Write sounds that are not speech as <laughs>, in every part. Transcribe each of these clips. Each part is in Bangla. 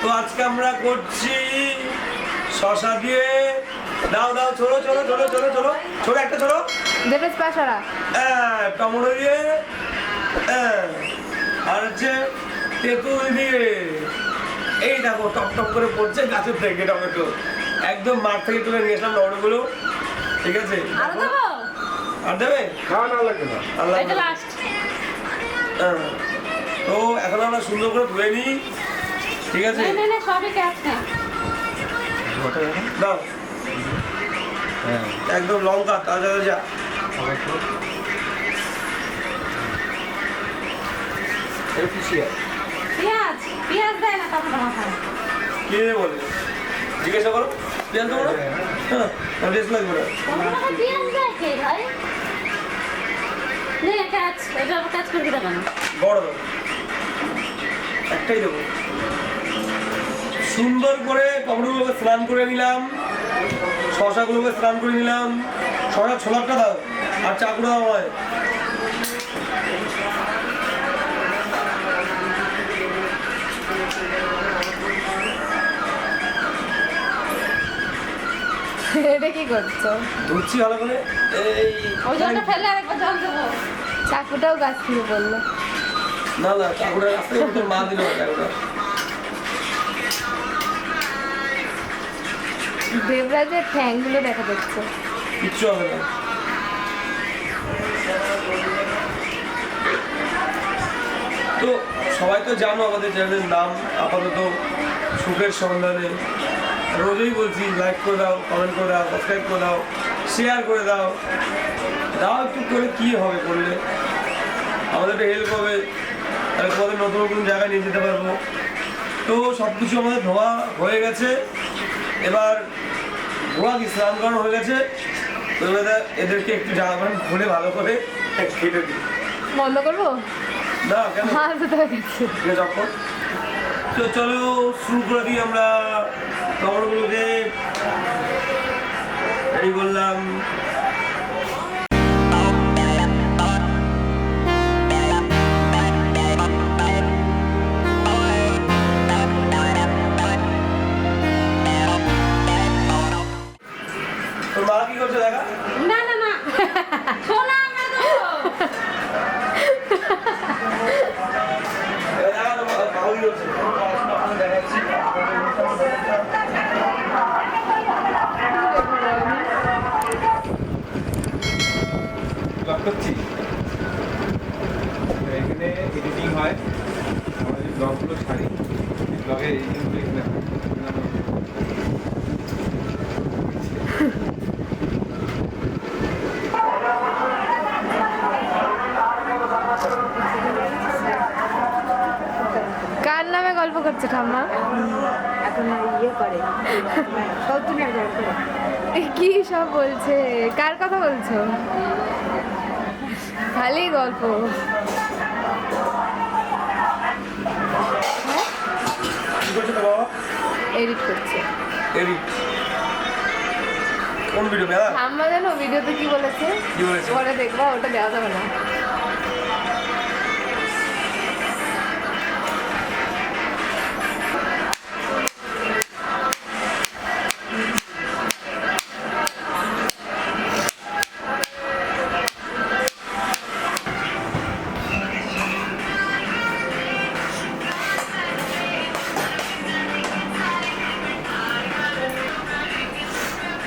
তো আজকে আমরা করছি শশা দিয়ে। দাও দাও ছোড়ো ছোড়ো ছোড়ো ছোড়ো ছোড়ো ছোড়ো একটা ছোড়ো দেবে স্পেশালা হ্যাঁ, টমেটো দিয়ে। হ্যাঁ, আর হচ্ছে তেঁতুল দিয়ে। এই দেখো টপ টপ করে পড়ছে গাছের থেকে টমেটো। একদম মাঠ থেকে তুলে নিয়ে এসলাম টমেটোগুলো ঠিক আছে? আরও দেবো? আর দেবে? না না লাগে না। আল্লাহ লাস্ট হ্যাঁ। তো এখন আমরা সুন্দর করে ধুয়ে নিই। ঠিক আছে? নে নে সবই দাও। হ্যাঁ। একদম লঙ্কা তাজা তাজা। এই পিছিয়ে পেঁয়াজ? পেঁয়াজ দেয় না টমেটো কে বলে? জিজ্ঞাসা করো। পেঁয়াজ দেবো না? হ্যাঁ টেস্ট লাগবে না। পেঁয়াজ দেয় কে ভাই? নে ক্যাচ। এটা কেন বড় দেবো একটাই দেবো। সুন্দর করে টমেটোগুলোকে স্নান করে নিলাম শশাগুলোকে স্নান করে নিলাম। শশা ছোলাটা দাও আর চাকুটা দাও হয় <laughs> এটা কি করছ? ধুচ্ছি ভালো করে। এই ওই জলটা ফেলে আরেকবার জল দেবো। চাকুটাও গাছ থেকে বলল না না চাকুটা তোর মা দিল চাকুটা। দেবরাজের ঠ্যাংগুলো দেখা যাচ্ছে। কিচ্ছু হবে না। তো সবাই তো জানো আমাদের চ্যানেলের নাম, আপাতত সুখের সন্ধানে। রোজই বলছি লাইক করে দাও কমেন্ট করে দাও সাবস্ক্রাইব করে দাও শেয়ার করে দাও। দাও একটু করে কী হবে করলে? আমাদের একটা হেল্প হবে। তাহলে তোমাদের নতুন নতুন জায়গায় নিয়ে যেতে পারব। তো সব কিছু আমাদের ধোয়া হয়ে গেছে। এবার কি স্নান করানো হয়ে গেছে। তো এদেরকে একটু প্যান্ট খুলে ভালো করে কেটে দিই। বন্ধ করব? না কেন? গেছে? ঠিক আছে। তো চলো শুরু করে দিই আমরা। খবরগুলোকে। এই করলাম এখানে এডিটিং হয়। আমরা যে ব্লগগুলো ছাড়ি। ব্লগের এডিটিংগুলো এখানে। এখানে আমরা- কার নামে গল্প করছে ঠাম্মা এখন ইয়ে করে। <laughs> গল্প কি সব বলছে? কার কথা বলছো? খালি গল্প। এডিট করছে এডিট কোন ভিডিও ঠাম্মা জানো ভিডিওতে কি বলেছে? কি বলেছে? পরে দেখবা ওটা দেওয়া যাবে না।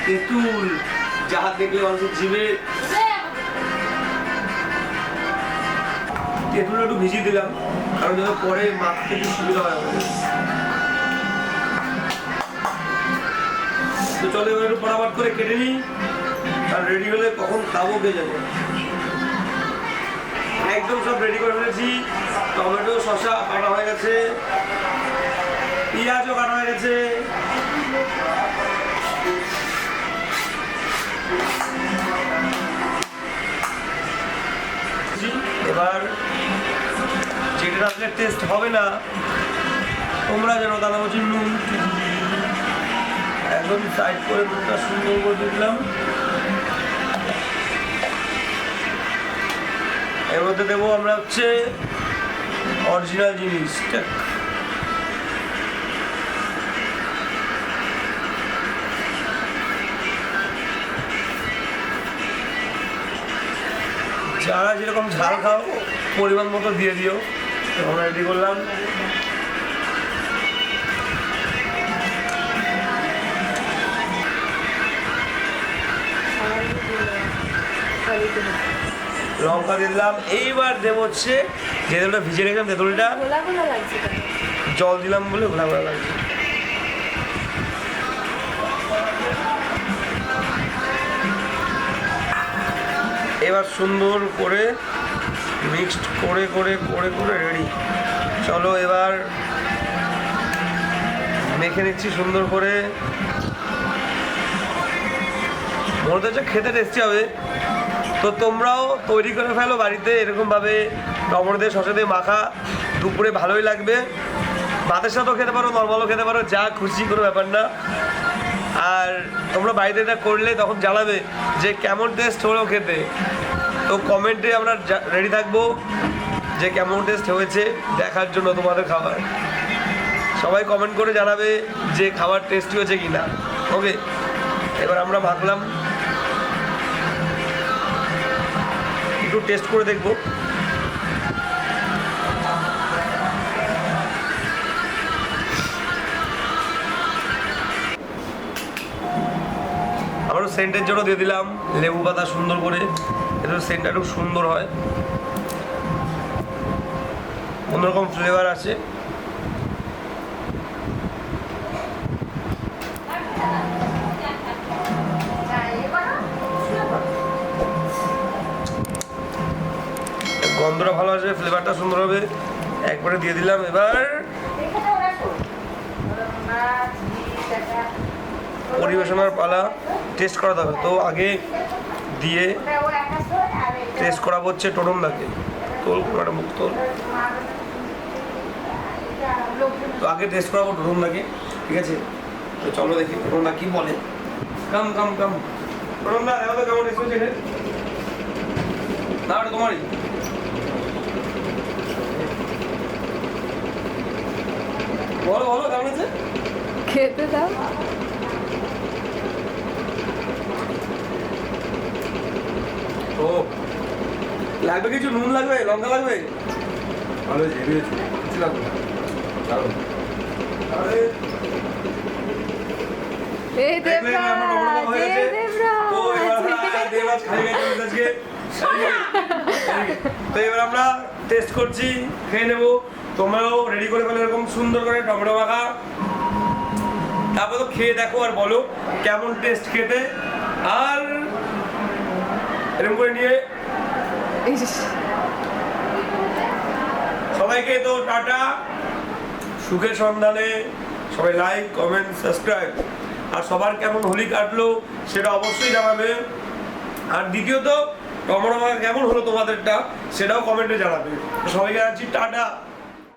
তেঁতুল যাহা দেখলে মানুষের জিভে তেঁতুল একটু ভিজিয়ে দিলাম, কারণ যেন পরে মাখতে একটু সুবিধা হয় আমাদের। তো চলো এবার একটু ফটাফট করে কেটে নিই, আর রেডি হলে কখন খাব কে যাবে একদম সব রেডি করে ফেলেছি, টমেটো, শসা কাটা হয়ে গেছে, পেঁয়াজও কাটা হয়ে গেছে। এবার যেটা রাখলে টেস্ট হবে না, তোমরা যেন দাদা বলছি নুন একদম সাইড করে নুনটা সুন্দর করে দিলাম। এর মধ্যে দেবো আমরা হচ্ছে অরিজিনাল জিনিস। যারা যেরকম ঝাল খাও পরিমাণ মতো দিয়ে দিও। আমরা রেডি করলাম। লঙ্কা দিয়ে দিলাম। এইবার দেবো হচ্ছে যে তেঁতুলটা। ভিজে রেখেছিলাম তেঁতুলটা? জল দিলাম বলে ঘোলা ঘোলা লাগছে। এবার সুন্দর করে মিক্সড করে করে করে করে রেডি চলো এবার মেখে নিচ্ছি সুন্দর করে। মনে হচ্ছে খেতে টেস্টি হবে। তো তোমরাও তৈরি করে ফেলো বাড়িতে, এরকমভাবে টমেটো দিয়ে, শসা দিয়ে মাখা, দুপুরে ভালোই লাগবে। ভাতের সাথেও খেতে পারো নর্মালও খেতে পারো, যা খুশি, কোনো ব্যাপার না। আর তোমরা বাড়িতে এটা করলে তখন জানাবে যে কেমন টেস্ট হলো খেতে। তো কমেন্টে আমরা রেডি থাকব যে কেমন টেস্ট হয়েছে দেখার জন্য তোমাদের খাবার। সবাই কমেন্ট করে জানাবে যে খাবার টেস্টি হয়েছে কি না ওকে এবার আমরা ভাবলাম একটু টেস্ট করে দেখব। সেন্টের জন্য দিয়ে দিলাম। লেবু পাতা সুন্দর করে। এতে সেন্টটা একটু সুন্দর হয়। অন্যরকম ফ্লেভার আছে। গন্ধটা ভালো আসবে ফ্লেভারটা সুন্দর হবে। একবারে দিয়ে দিলাম এবার। পরিবেশনার পালা টেস্ট করাতে হবে। তো আগে দিয়ে টেস্ট করাবো হচ্ছে টোটম দাকে তোল মুখ তোল তো আগে টেস্ট করাবো টোটম দাকে ঠিক আছে? তো চলো দেখি টোটম দা কি বলে। কাম কাম কাম টোটম দা দেখো তো কেমন টেস্ট হচ্ছে? না তোমারই। বলো বলো, কেমন আছে? খেতে দাও। ও। লাগবে কিছু? নুন লাগবে? লঙ্কা লাগবে? ভালো কিছু লাগবে না। দারুণ। এই দেবরাজ! দেবরাজ খাই গেছে আজকে। তো এবার আমরা টেস্ট করছি খেয়ে নেব। তোমরাও রেডি করে ফেলো এরকম সুন্দর করে টমেটো মাখা। তারপর তো খেয়ে দেখো আর বলো কেমন টেস্ট খেতে। আর এরকম করে নিয়ে সবাইকে তো টাটা। সুখের সন্ধানে সবাই লাইক কমেন্ট সাবস্ক্রাইব আর সবার কেমন হোলি কাটলো সেটা অবশ্যই জানাবে। আর দ্বিতীয়ত টমেটো মাখা কেমন হলো তোমাদেরটা সেটাও কমেন্টে জানাবে। সবাইকে আছি টাটা।